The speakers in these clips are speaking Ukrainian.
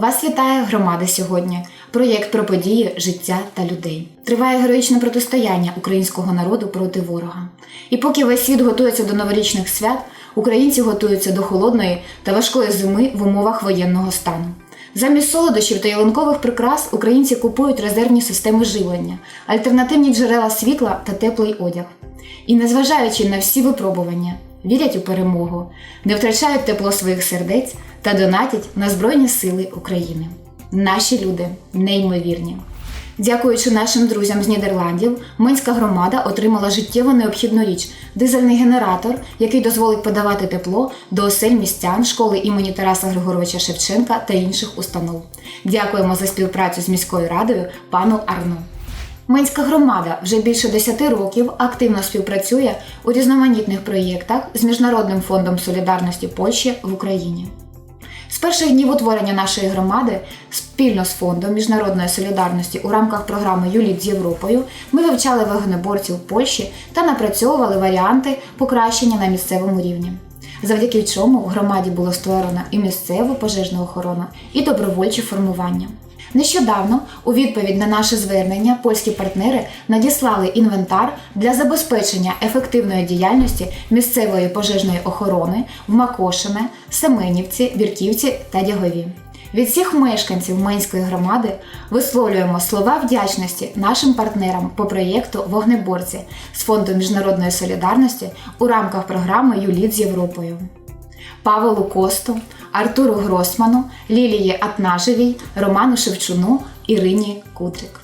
Вас вітає громада сьогодні. Проєкт про події, життя та людей. Триває героїчне протистояння українського народу проти ворога. І поки весь світ готується до новорічних свят, українці готуються до холодної та важкої зими в умовах воєнного стану. Замість солодощів та ялинкових прикрас українці купують резервні системи живлення, альтернативні джерела світла та теплий одяг. І незважаючи на всі випробування, вірять у перемогу, не втрачають тепло своїх сердець та донатять на Збройні Сили України. Наші люди неймовірні. Дякуючи нашим друзям з Нідерландів, Минська громада отримала життєво необхідну річ дизельний генератор, який дозволить подавати тепло до осель містян школи імені Тараса Григоровича Шевченка та інших установ. Дякуємо за співпрацю з міською радою пану Арну. Минська громада вже більше 10 років активно співпрацює у різноманітних проєктах з Міжнародним фондом солідарності Польщі в Україні. З перших днів утворення нашої громади спільно з фондом міжнародної солідарності у рамках програми Юліт з Європою ми вивчали вогнеборців Польщі та напрацьовували варіанти покращення на місцевому рівні. Завдяки чому в громаді було створено і місцеву пожежну охорону, і добровольчі формування. Нещодавно, у відповідь на наше звернення, польські партнери надіслали інвентар для забезпечення ефективної діяльності місцевої пожежної охорони в Макошине, Семенівці, Вірківці та Дягові. Від всіх мешканців Минської громади висловлюємо слова вдячності нашим партнерам по проєкту Вогнеборці з Фонду міжнародної солідарності у рамках програми Юліт з Європою. Павелу Косту, Артуру Гросману, Лілії Атнажевій, Роману Шевчуну, Ірині Кутрик.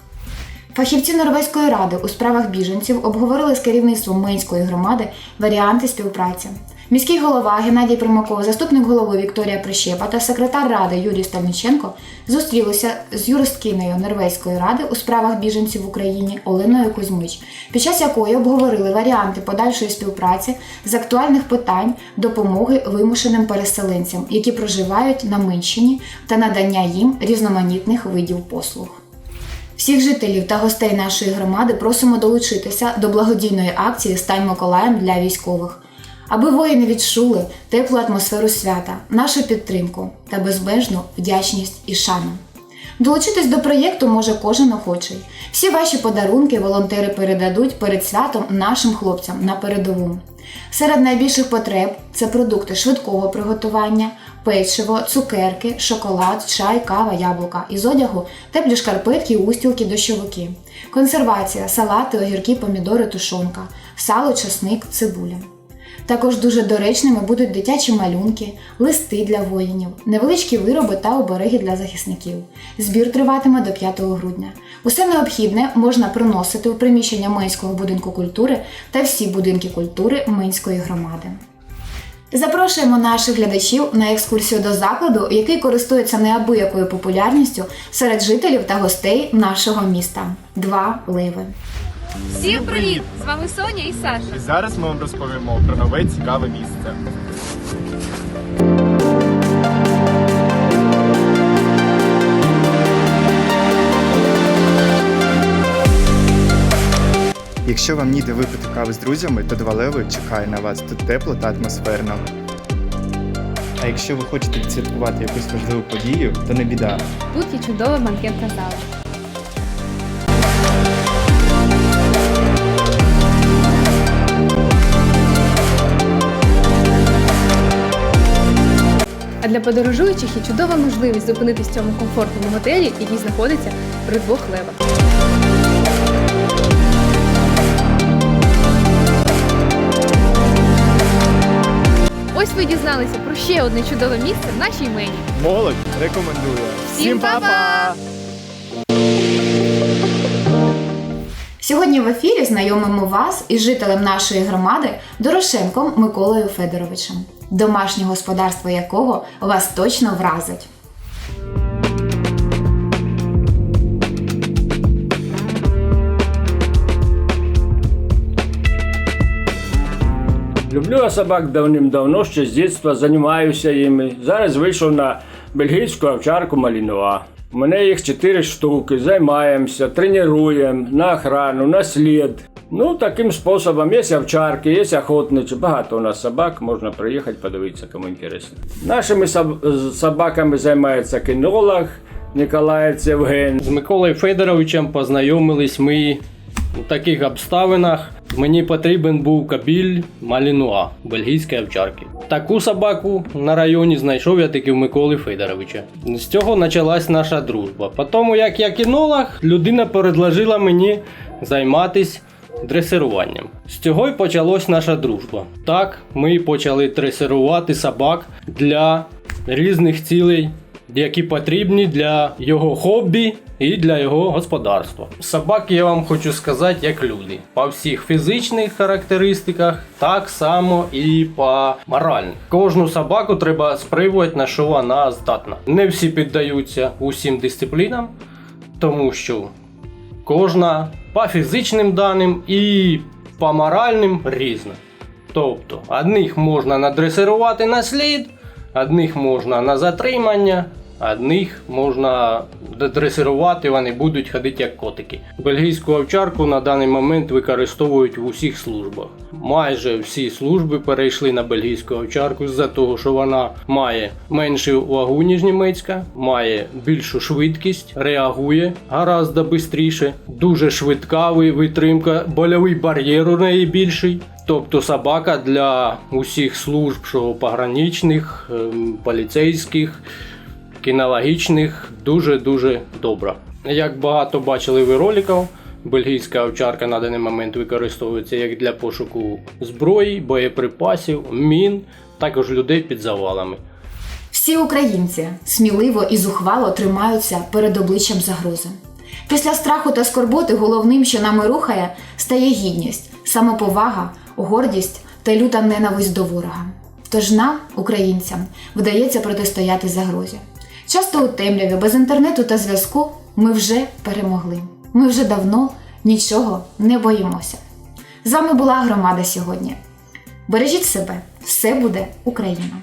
Фахівці Норвезької ради у справах біженців обговорили з керівництвом Минської громади варіанти співпраці. Міський голова Геннадій Примаков, заступник голови Вікторія Прищепа та секретар ради Юрій Ставниченко зустрілися з юристкинею Норвезької ради у справах біженців в Україні Оленою Кузьмич, під час якої обговорили варіанти подальшої співпраці з актуальних питань допомоги вимушеним переселенцям, які проживають на Минщині, та надання їм різноманітних видів послуг. Всіх жителів та гостей нашої громади просимо долучитися до благодійної акції Стань Миколаєм для військових, аби воїни відчули теплу атмосферу свята, нашу підтримку та безмежну вдячність і шану. Долучитись до проєкту може кожен охочий. Всі ваші подарунки волонтери передадуть перед святом нашим хлопцям на передову. Серед найбільших потреб це продукти швидкого приготування, печиво, цукерки, шоколад, чай, кава, яблука. Із одягу теплі шкарпетки, устілки, дощовики, консервація, салати, огірки, помідори, тушонка, сало, часник, цибуля. Також дуже доречними будуть дитячі малюнки, листи для воїнів, невеличкі вироби та обереги для захисників. Збір триватиме до 5 грудня. Усе необхідне можна приносити у приміщення Минського будинку культури та всі будинки культури Минської громади. Запрошуємо наших глядачів на екскурсію до закладу, який користується неабиякою популярністю серед жителів та гостей нашого міста. Два ливи. Всім привіт! З вами Соня і Саша. І зараз ми вам розповімо про нове цікаве місце. Якщо вам ніде випити кави з друзями, то два леви чекає на вас тут тепло та атмосферно. А якщо ви хочете відсвяткувати якусь важливу подію, то не біда. Тут є чудова банкетна зала. Подорожуючих є чудова можливість зупинитись в цьому комфортному готелі, який знаходиться при двох левах. Ось ви дізналися про ще одне чудове місце в нашій мені. Молодь рекомендує. Всім па-па! Сьогодні в ефірі знайомимо вас із жителем нашої громади Дорошенком Миколою Федоровичем, домашнє господарство якого вас точно вразить. Люблю я собак давним-давно, ще з дитинства займаюся їми. Зараз вийшов на бельгійську овчарку Малінова. У мене їх 4 штуки, займаємося, тренуємо на охрану, на слід. Ну, таким способом є овчарки, є охотничі, багато у нас собак, можна приїхати, подивитися, кому інтересно. Нашими собаками займається кінолог Ніколаєць Євген. З Миколою Федоровичем познайомились ми у таких обставинах. Мені потрібен був кабіль Малінуа, бельгійської овчарки. Таку собаку на районі знайшов я таки в Миколи Федоровича. З цього почалась наша дружба. По тому, як я кінолог, людина предложила мені займатися дресируванням. З цього й почалась наша дружба. Так, ми почали дресирувати собак для різних цілей які потрібні для його хобі і для його господарства. Собаки, я вам хочу сказати, як люди. По всіх фізичних характеристиках, так само і по моральних. Кожну собаку треба спробувати, на що вона здатна. Не всі піддаються усім дисциплінам, тому що кожна по фізичним даним і по моральним різна. Тобто, одних можна надресирувати на слід, одних можна на затримання, одних можна дресирувати, вони будуть ходити як котики. Бельгійську овчарку на даний момент використовують в усіх службах. Майже всі служби перейшли на бельгійську овчарку з-за того, що вона має меншу вагу, ніж німецька, має більшу швидкість, реагує гораздо швидше, дуже швидка витримка, больовий бар'єр у неї більший. Тобто собака для усіх служб, що пограничних, ем, поліцейських, кінологічних, дуже-дуже добра. Як багато бачили ви роликів, бельгійська овчарка на даний момент використовується як для пошуку зброї, боєприпасів, мін, також людей під завалами. Всі українці сміливо і зухвало тримаються перед обличчям загрози. Після страху та скорботи головним, що нами рухає, стає гідність, самоповага, гордість та люта ненависть до ворога. Тож нам, українцям, вдається протистояти загрозі. Часто у темряві, без інтернету та зв'язку, ми вже перемогли. Ми вже давно нічого не боїмося. З вами була громада сьогодні. Бережіть себе, все буде Україна!